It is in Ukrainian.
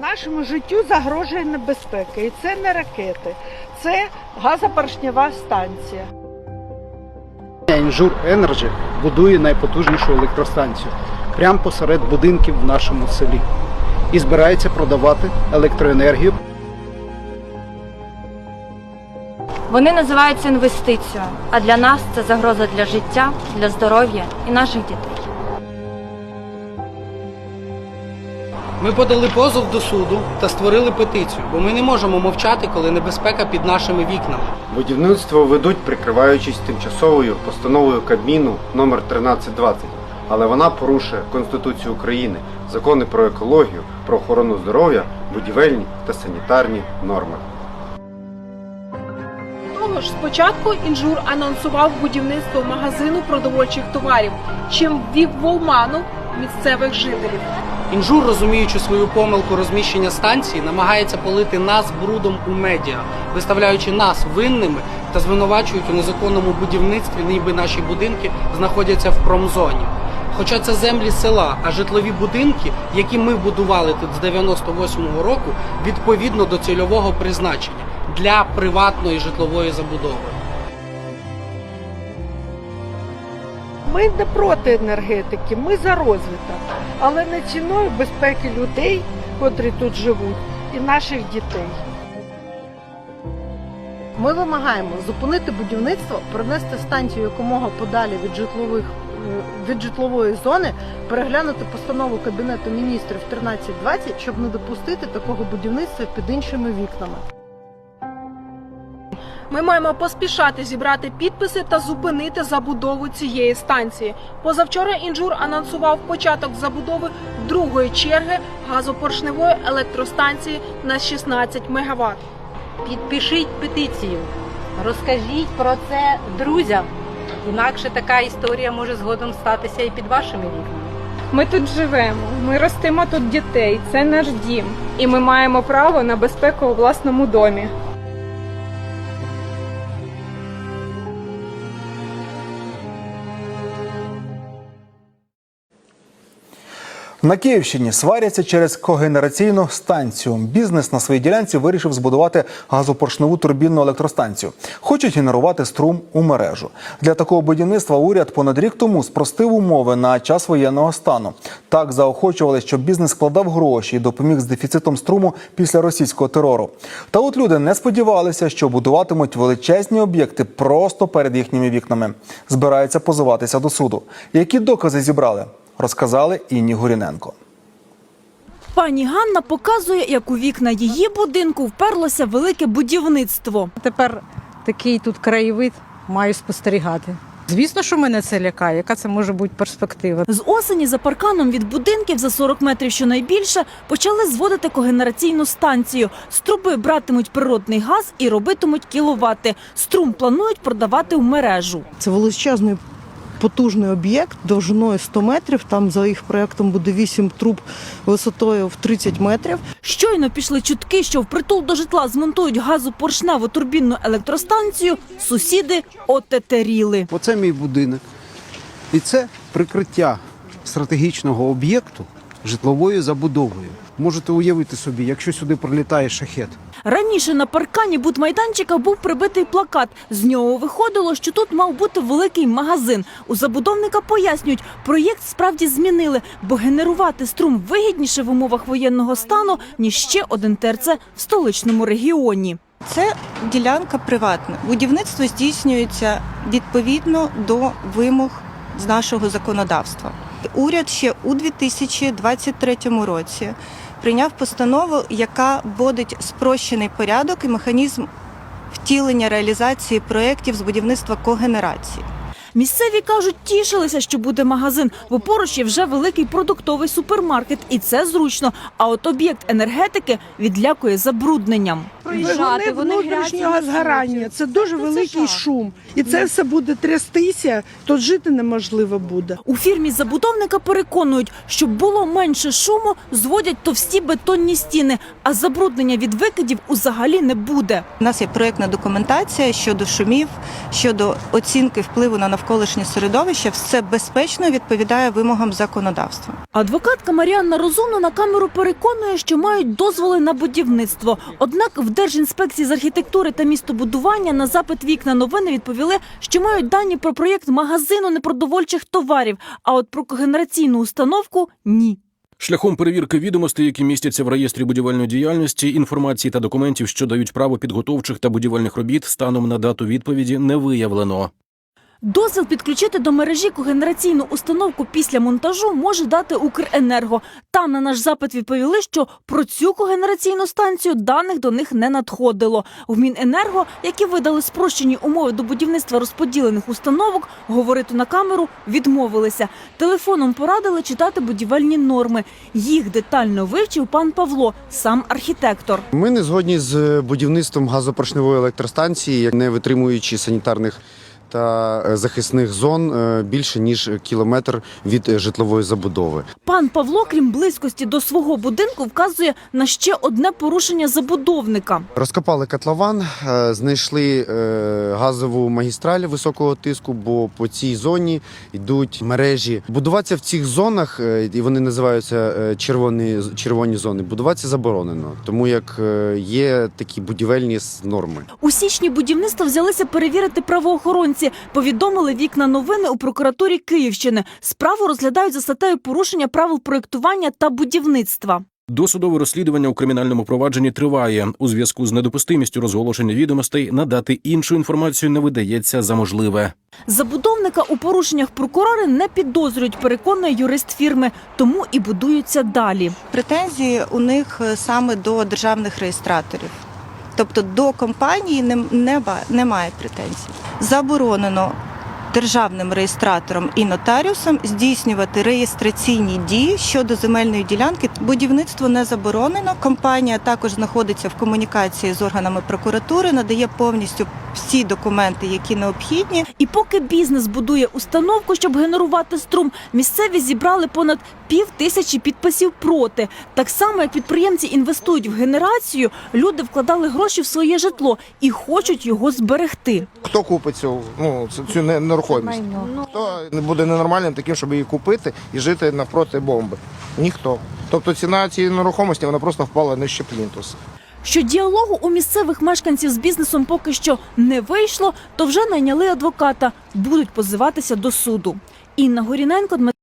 Нашому життю загрожує небезпека, і це не ракети, це газопоршнева станція. Інжур Енерджі будує найпотужнішу електростанцію прямо посеред будинків в нашому селі і збирається продавати електроенергію Вони називаються інвестицією, а для нас це загроза для життя, для здоров'я і наших дітей. Ми подали позов до суду та створили петицію, бо ми не можемо мовчати, коли небезпека під нашими вікнами. Будівництво ведуть, прикриваючись тимчасовою постановою Кабміну номер 1320, але вона порушує Конституцію України, закони про екологію, про охорону здоров'я, будівельні та санітарні норми. Того ж спочатку інжур анонсував будівництво магазину продовольчих товарів, чим ввів в оману місцевих жителів. Інжур, розуміючи свою помилку розміщення станції, намагається полити нас брудом у медіа, виставляючи нас винними та звинувачують у незаконному будівництві, ніби наші будинки знаходяться в промзоні. Хоча це землі села, а житлові будинки, які ми будували тут з 98-го року, відповідно до цільового призначення для приватної житлової забудови. Ми не проти енергетики, ми за розвиток, але не ціною безпеки людей, котрі тут живуть, і наших дітей. Ми вимагаємо зупинити будівництво, перенести станцію якомога подалі від житлових е, від житлової зони, переглянути постанову Кабінету міністрів 1320, щоб не допустити такого будівництва під іншими вікнами. Ми маємо поспішати зібрати підписи та зупинити забудову цієї станції. Позавчора інжур анонсував початок забудови другої черги газопоршневої електростанції на 16 МВт. Підпишіть петицію, розкажіть про це друзям. Інакше така історія може згодом статися і під вашими вікнами. Ми тут живемо, ми ростимо тут дітей, це наш дім, і ми маємо право на безпеку у власному домі. На Київщині сваряться через когенераційну станцію. Бізнес на своїй ділянці вирішив збудувати газопоршневу турбінну електростанцію. Хочуть генерувати струм у мережу. Для такого будівництва уряд понад рік тому спростив умови на час воєнного стану. Так заохочували, щоб бізнес складав гроші і допоміг з дефіцитом струму після російського терору. Та от люди не сподівалися, що будуватимуть величезні об'єкти просто перед їхніми вікнами. Збираються позиватися до суду. Які докази зібрали? Розказали Інні Гуріненко. Пані Ганна показує, як у вікна її будинку вперлося велике будівництво. Тепер такий тут краєвид маю спостерігати. Звісно, що мене це лякає. Яка це може бути перспектива? З осені за парканом від будинків за 40 метрів щонайбільше почали зводити когенераційну станцію. З труби братимуть природний газ і робитимуть кіловати. Струм планують продавати в мережу. Це величезний потужний об'єкт довжиною 100 метрів. Там за їх проектом буде 8 труб висотою в 30 метрів. Щойно пішли чутки, що впритул до житла змонтують газопоршневу турбінну електростанцію. Сусіди отетеріли. Оце мій будинок. І це прикриття стратегічного об'єкту житловою забудовою. Можете уявити собі, якщо сюди прилітає шахет. Раніше на паркані будмайданчика був прибитий плакат. З нього виходило, що тут мав бути великий магазин. У забудовника пояснюють, проєкт справді змінили, бо генерувати струм вигідніше в умовах воєнного стану ніж ще один ТРЦ в столичному регіоні. Це ділянка приватна. Будівництво здійснюється відповідно до вимог з нашого законодавства. Уряд ще у 2023 році прийняв постанову, яка вводить спрощений порядок і механізм втілення реалізації проєктів з будівництва когенерації. Місцеві кажуть, тішилися, що буде магазин, бо поруч є вже великий продуктовий супермаркет, і це зручно. А от об'єкт енергетики відлякує забрудненням. Вони внутрішнього згорання, це дуже великий шум. І це все буде трястися, тут жити неможливо буде. У фірмі забудовника переконують, щоб було менше шуму, зводять товсті бетонні стіни, а забруднення від викидів взагалі не буде. У нас є проєктна документація щодо шумів, щодо оцінки впливу на навколишнє середовище. Все безпечно відповідає вимогам законодавства. Адвокатка Маріанна Розумна на камеру переконує, що мають дозволи на будівництво. Однак в Держінспекції з архітектури та містобудування на запит вікна новини відповіли, що мають дані про проєкт магазину непродовольчих товарів, а от про когенераційну установку ні. Шляхом перевірки відомостей, які містяться в реєстрі будівельної діяльності, інформації та документів, що дають право підготовчих та будівельних робіт, станом на дату відповіді не виявлено. Дозвіл підключити до мережі когенераційну установку після монтажу може дати Укренерго. Там на наш запит відповіли, що про цю когенераційну станцію даних до них не надходило. В Міненерго, які видали спрощені умови до будівництва розподілених установок, говорити на камеру відмовилися. Телефоном порадили читати будівельні норми. Їх детально вивчив пан Павло, сам архітектор. Ми не згодні з будівництвом газопоршневої електростанції, не витримуючи санітарних та е, захисних зон е, більше ніж кілометр від е, житлової забудови. Пан Павло, крім близькості до свого будинку, вказує на ще одне порушення забудовника. Розкопали котлован, знайшли газову магістраль високого тиску, бо по цій зоні йдуть мережі. Будуватися в цих зонах, і вони називаються червоні, червоні зони, будуватися заборонено, тому як є такі будівельні норми. У січні будівництва взялися перевірити правоохоронці. Повідомили вікна новини у прокуратурі Київщини. Справу розглядають за статтею порушення правил проєктування та будівництва. Досудове розслідування у кримінальному провадженні триває. У зв'язку з недопустимістю розголошення відомостей надати іншу інформацію не видається за можливе. Забудовника у порушеннях прокурори не підозрюють, переконує юрист фірми, тому і будуються далі. Претензії у них е, саме до державних реєстраторів. Тобто до компанії немає претензій. Заборонено державним реєстратором і нотаріусом здійснювати реєстраційні дії щодо земельної ділянки. Будівництво не заборонено. Компанія також знаходиться в комунікації з органами прокуратури, надає повністю всі документи, які необхідні. І поки бізнес будує установку, щоб генерувати струм, місцеві зібрали понад пів тисячі підписів проти. Так само, як підприємці інвестують в генерацію, люди вкладали гроші в своє житло і хочуть його зберегти. Хто купить цю, ну, цю, нерухомість? Хто не буде ненормальним таким, щоб її купити і жити навпроти бомби? Ніхто. Тобто ціна цієї нерухомості вона просто впала нижче плінтуса. Що діалогу у місцевих мешканців з бізнесом поки що не вийшло, то вже найняли адвоката, будуть позиватися до суду. Інна Горіненко,